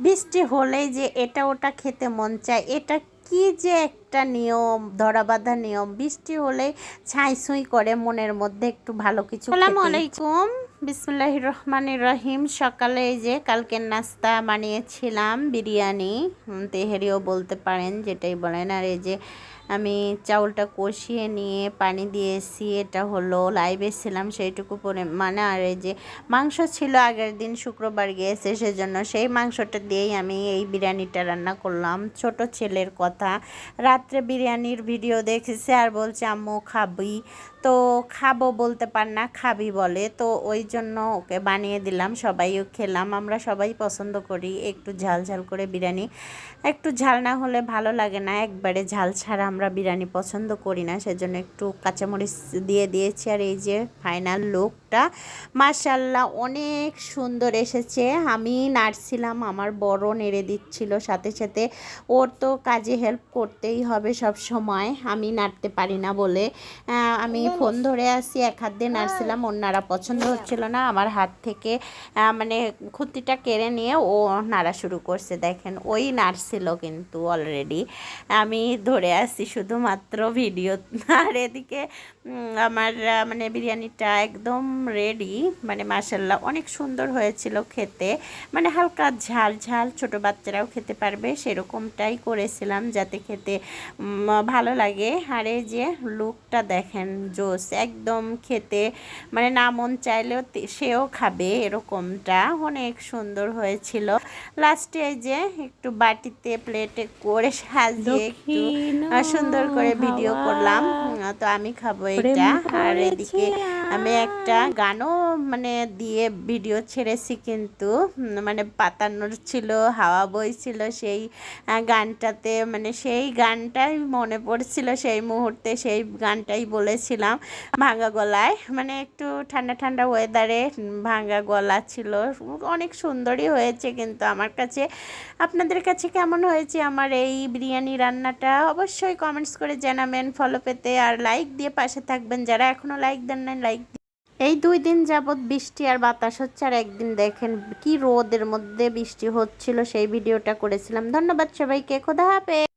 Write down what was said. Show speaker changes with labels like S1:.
S1: বৃষ্টি হলেই যে এটা ওটা খেতে মন চায় এটা কি যে একটা নিয়ম ধরা বাঁধা নিয়ম? বৃষ্টি হলে ছাই ছুঁই করে মনের মধ্যে একটু ভালো কিছু আসসালামু আলাইকুম। বিসমুল্লাহ রহমান রহিম। সকালে এই যে কালকের নাস্তা বানিয়েছিলাম, বিরিয়ানি তেহেরিও বলতে পারেন, যেটাই বলেন। আর এই যে আমি চাউলটা কষিয়ে নিয়ে পানি দিয়েছি, এটা হলো লাইভে ছিলাম সেইটুকু মানে আর এই যে মাংস ছিল আগের দিন শুক্রবার গিয়েছে, সেজন্য সেই মাংসটা দিয়েই আমি এই বিরিয়ানিটা রান্না করলাম। ছোট ছেলের কথা, রাত্রে বিরিয়ানির ভিডিও দেখেছে আর বলছে, আম্মু, খাবি? তো খাব বলতে পার না, খাবি বলে। তো ওই জন্য ওকে বানিয়ে দিলাম, সবাইও খেলাম। আমরা সবাই পছন্দ করি একটু ঝাল ঝাল করে বিরিয়ানি। একটু ঝাল না হলে ভালো লাগে না, একবারে ঝাল ছাড়া আমরা বিরিয়ানি পছন্দ করি না। সেজন্য একটু কাঁচামরিচ দিয়ে দিয়েছি। আর এই যে ফাইনাল লুকটা মার্শাল্লাহ অনেক সুন্দর এসেছে। আমি নাড়ছিলাম, আমার বড় নেড়ে দিচ্ছিল। সাথে সাথে ওর তো কাজে হেল্প করতেই হবে সব সময়। আমি নাড়তে পারি না বলে। আমি ফোন ধরে আসি এক হাত দিয়ে নাড়ছিলাম ওর নাড়া পছন্দ হচ্ছিল না আমার হাত থেকে মানে খুঁতিটা কেড়ে নিয়ে ও নাড়া শুরু করছে দেখেন ওই নাড়ছিল কিন্তু অলরেডি আমি ধরে আসি শুধুমাত্র ভিডিও আর এদিকে আমার মানে বিরিয়ানিটা একদম রেডি মানে মাসাল্লাহ অনেক সুন্দর হয়েছিল খেতে। মানে হালকা ঝাল ঝাল ছোট বাচ্চারাও খেতে পারবে সেরকমটাই করেছিলাম যাতে খেতে ভালো লাগে। আর এই যে লুকটা দেখেন জোস, একদম খেতে মানে না মন চাইলেও সেও খাবে এরকমটা। অনেক সুন্দর হয়েছিল। লাস্টে যে একটু বাটিতে প্লেটে করে সাজিয়ে একটু সুন্দর করে ভিডিও করলাম। তো আমি খাব এটা আর এদিকে আমি একটা গানও মানে দিয়ে ভিডিও ছেড়েছি কিন্তু মানে পাতানোর ছিল হাওয়া বইছিল সেই গানটাতে মানে সেই গানটাই মনে পড়ছিল সেই মুহূর্তে সেই গানটাই বলেছিলাম ভাঙা গলায়। মানে একটু ঠান্ডা ঠান্ডা ওয়েদারে ভাঙা গলা ছিল। অনেক সুন্দরই হয়েছে কিন্তু আমার কাছে। আপনাদের কাছে কেমন হয়েছে আমার এই বিরিয়ানি রান্নাটা? অবশ্যই কমেন্টস করে জানাবেন ফলো পেতে। আর লাইক দিয়ে পাশে থাকবেন। যারা এখনও লাইক দেন না লাইক এই দুই দিন যাবৎ বৃষ্টি আর বাতাস হচ্ছে, আর একদিন দেখেন কি রোদের মধ্যে বৃষ্টি হচ্ছিল, সেই ভিডিওটা করেছিলাম। ধন্যবাদ সবাইকে, খোদা হাফেজ।